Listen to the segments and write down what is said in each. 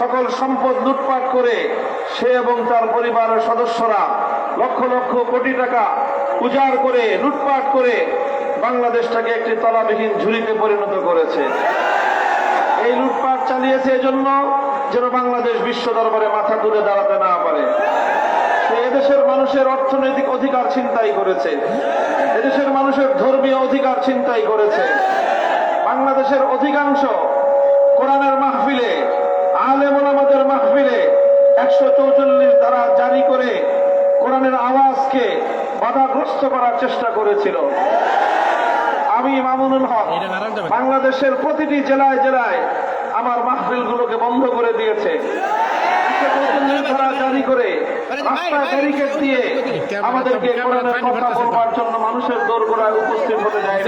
সকল সম্পদ লুটপাট করে সে এবং তার পরিবারের সদস্যরা লক্ষ লক্ষ কোটি টাকা উজাড় করে লুটপাট করে বাংলাদেশটাকে একটি তলাবিহীন ঝুড়িতে পরিণত করেছে। এই লুটপাট চালিয়েছে এজন্য যেন বাংলাদেশ বিশ্ব দরবারে মাথা তুলে দাঁড়াতে না পারে। সে এদেশের মানুষের অর্থনৈতিক অধিকার ছিনতাই করেছে। এদেশের মানুষের ধর্মীয় অধিকার ছিনতাই করেছে। বাংলাদেশের অধিকাংশ কোরআনের মাহফিলে আলেম ওলামাদের মাহফিলে একশো চৌচল্লিশ দ্বারা জারি করে কোরআনের আওয়াজকে বাধাগ্রস্ত করার চেষ্টা করেছিল। আমি মামুনুল হক বাংলাদেশের প্রতিটি জেলায় জেলায় আমার মাহফিলগুলোকে বন্ধ করে দিয়েছে। ধারা জারি করে রাস্তায় ব্যারিকেড দিয়ে আমাদেরকে কোরআনের কথা বলবার জন্য মানুষের দোরগোড়ায় উপস্থিত হতে যায়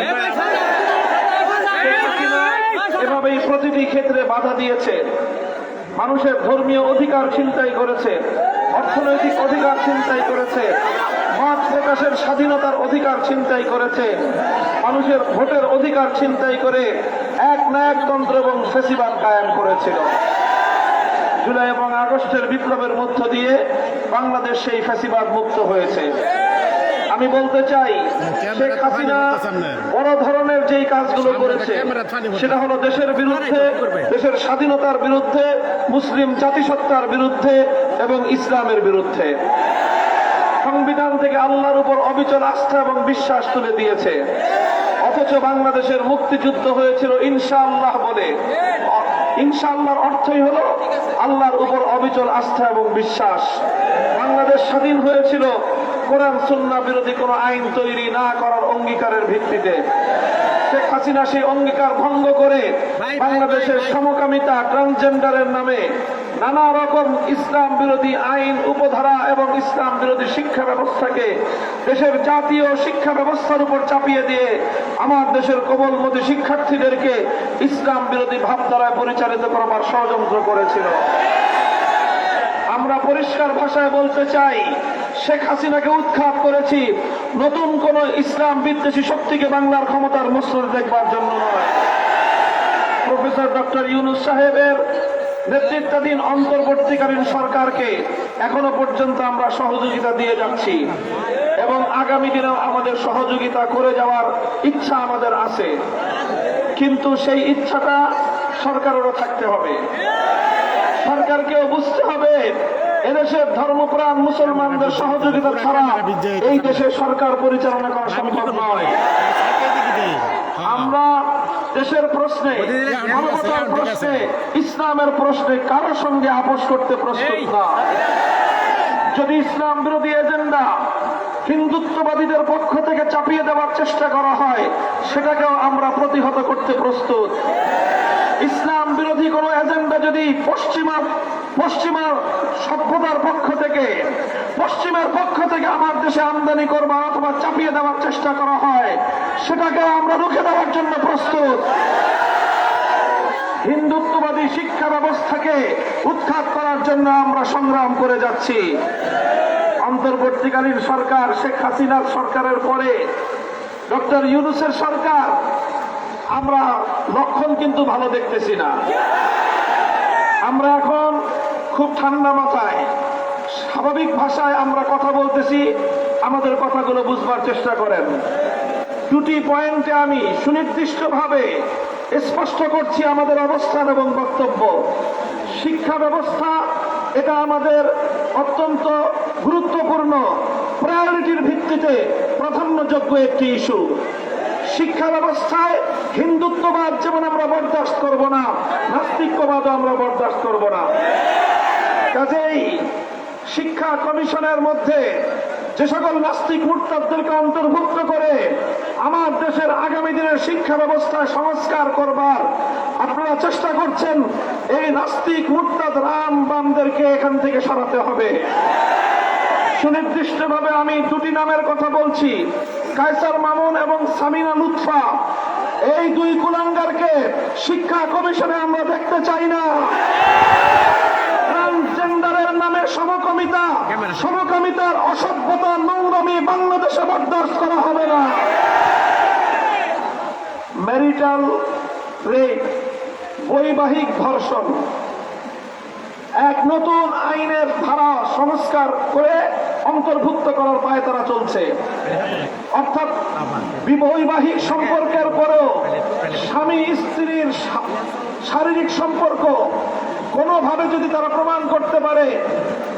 এভাবেই প্রতিটি ক্ষেত্রে বাধা দিয়েছে। মানুষের ধর্মীয় অধিকার ছিনতাই করেছে, অর্থনৈতিক অধিকার ছিনতাই করেছে, মত প্রকাশের স্বাধীনতার অধিকার ছিনতাই করেছে, মানুষের ভোটের অধিকার ছিনতাই করে এক নায়কতন্ত্র এবং ফেসিবাদ কায়েম করেছিল। জুলাই এবং আগস্টের বিপ্লবের মধ্য দিয়ে বাংলাদেশ সেই ফ্যাসিবাদ মুক্ত হয়েছে। আমি বলতে চাই শেখ হাসিনা বড় ধরনের যেই কাজগুলো করেছে সেটা হলো দেশের বিরুদ্ধে দেশের স্বাধীনতার বিরুদ্ধে মুসলিম জাতিসত্তার বিরুদ্ধে এবং ইসলামের বিরুদ্ধে। সংবিধান থেকে আল্লাহর উপর অবিচল আস্থা এবং বিশ্বাস তুলে দিয়েছে। অথচ বাংলাদেশের মুক্তিযুদ্ধ হয়েছিল ইনশাআল্লাহ বলে। ইনশাআল্লাহর অর্থই হলো আল্লাহর উপর অবিচল আস্থা এবং বিশ্বাস। বাংলাদেশ স্বাধীন হয়েছিল কোরআন সুন্না বিরোধী কোনো আইন তৈরি না করার অঙ্গীকারের ভিত্তিতে শেখ হাসিনা সেই অঙ্গীকার ভঙ্গ করে বাংলাদেশের সমকামিতা ট্রান্সজেন্ডারের নামে নানা রকম ইসলাম বিরোধী আইন উপধারা এবং ইসলাম বিরোধী শিক্ষা ব্যবস্থাকে দেশের জাতীয় শিক্ষা ব্যবস্থার উপর চাপিয়ে দিয়ে আমার দেশের কোমলমতি শিক্ষার্থীদেরকে ইসলাম বিরোধী ভাবধারায় পরিচালিত করবার ষড়যন্ত্র করেছিল। আমরা পরিষ্কার ভাষায় বলতে চাই শেখ হাসিনাকে উৎখাত করেছি। নতুন কোন ইসলাম বিদ্বেষী শক্তিকে বাংলার ক্ষমতার মসনদ দেখবার জন্য নয়। প্রফেসর ডক্টর ইউনুস সাহেবের নেতৃত্বাধীন অন্তর্বর্তীকালীন সরকারকে এখনও পর্যন্ত আমরা সহযোগিতা দিয়ে যাচ্ছি এবং আগামী দিনেও আমাদের সহযোগিতা করে যাওয়ার ইচ্ছা আমাদের আছে। কিন্তু সেই ইচ্ছাটা সরকারেরও থাকতে হবে। সরকারকেও বুঝতে হবে, এদেশের ধর্মপ্রাণ মুসলমানদের সহযোগিতা ছাড়া এই দেশে সরকার পরিচালনা করা সম্ভব নয়। আমরা দেশের প্রশ্নে প্রশ্নে, ইসলামের প্রশ্নে কারোর সঙ্গে আপোষ করতে প্রস্তুত না। যদি ইসলাম বিরোধী এজেন্ডা হিন্দুত্ববাদীদের পক্ষ থেকে চাপিয়ে দেওয়ার চেষ্টা করা হয়, সেটাকেও আমরা প্রতিহত করতে প্রস্তুত। ইসলাম বিরোধী কোনো যদি পশ্চিমা পশ্চিমা সভ্যতার পক্ষ থেকে, পশ্চিমের পক্ষ থেকে আমার দেশে আমদানি করবার অথবা চাপিয়ে দেওয়ার চেষ্টা করা হয়, সেটাকে আমরা রুখে দেওয়ার জন্য প্রস্তুত। হিন্দুত্ববাদী শিক্ষা ব্যবস্থাকে উৎখাত করার জন্য আমরা সংগ্রাম করে যাচ্ছি। অন্তর্বর্তীকালীন সরকার, শেখ হাসিনার সরকারের পরে ডক্টর ইউনুসের সরকার, আমরা লক্ষণ কিন্তু ভালো দেখতেছি না। আমরা এখন খুব ঠান্ডা মাথায়, স্বাভাবিক ভাষায় আমরা কথা বলতেছি, আমাদের কথাগুলো বুঝবার চেষ্টা করেন। দুটি পয়েন্টে আমি সুনির্দিষ্টভাবে স্পষ্ট করছি আমাদের অবস্থান এবং বক্তব্য। শিক্ষা ব্যবস্থা, এটা আমাদের অত্যন্ত গুরুত্বপূর্ণ, প্রায়োরিটির ভিত্তিতে প্রাধান্যযোগ্য একটি ইস্যু। শিক্ষা ব্যবস্থায় হিন্দুত্ববাদ যেমন আমরা বরদাস্ত করব না নাস্তিক্যবাদও আমরা বরদাস্ত করব না। কাজেই শিক্ষা কমিশনের মধ্যে যে সকল নাস্তিক মুরতাদদেরকে অন্তর্ভুক্ত করে আমার দেশের আগামী দিনের শিক্ষা ব্যবস্থায় সংস্কার করবার আপনারা চেষ্টা করছেন, এই নাস্তিক মুরতাদ রাম বামদেরকে এখান থেকে সরাতে হবে। সুনির্দিষ্টভাবে আমি দুটি নামের কথা বলছি। কায়সার মামুন এবং সামিনা লুৎফা। এই দুই কুলাঙ্গারকে শিক্ষা কমিশনে আমরা দেখতে চাই না। নামে সমকামিতা, সমকামিতার অসভ্যতা করা হবে না। ম্যারিটাল বৈবাহিক এক নতুন আইনের ধারা সংস্কার করে অন্তর্ভুক্ত করার পায়ে তারা চলছে। অর্থাৎ বিবৈবাহিক সম্পর্কের পরেও স্বামী স্ত্রীর শারীরিক সম্পর্ক কোনোভাবে যদি তারা প্রমাণ করতে পারে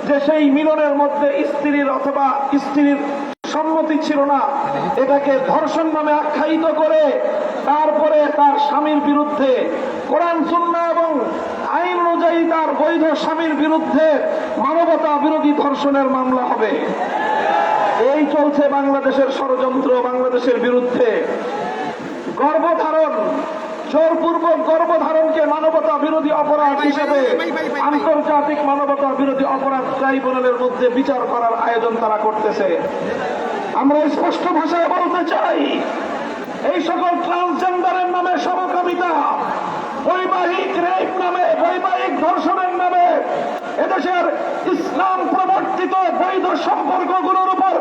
যে সেই মিলনের মধ্যে স্ত্রীর অথবা স্ত্রীর সম্মতি ছিল না, এটাকে ধর্ষণ নামে আখ্যায়িত করে তারপরে তার স্বামীর বিরুদ্ধে কোরআন সুন্না এবং আইন তার বৈধ স্বামীর বিরুদ্ধে মানবতা বিরোধী ধর্ষণের মামলা হবে। এই চলছে বাংলাদেশের ষড়যন্ত্র বাংলাদেশের বিরুদ্ধে। গর্ভধারণ জোরপূর্বক গর্ভধারণকে মানবতা বিরোধী অপরাধ হিসেবে আন্তর্জাতিক মানবতা বিরোধী অপরাধ ট্রাইব্যুনালের মধ্যে বিচার করার আয়োজন তারা করতেছে। আমরা স্পষ্ট ভাষায় বলতে চাই এই সকল ট্রান্সজেন্ডারের নামে সমকামিতা বৈবাহিক রেপ নামে বৈবাহিক ধর্ষণের নামে এদেশের ইসলাম প্রবর্তিত বৈধ সম্পর্কগুলোর উপর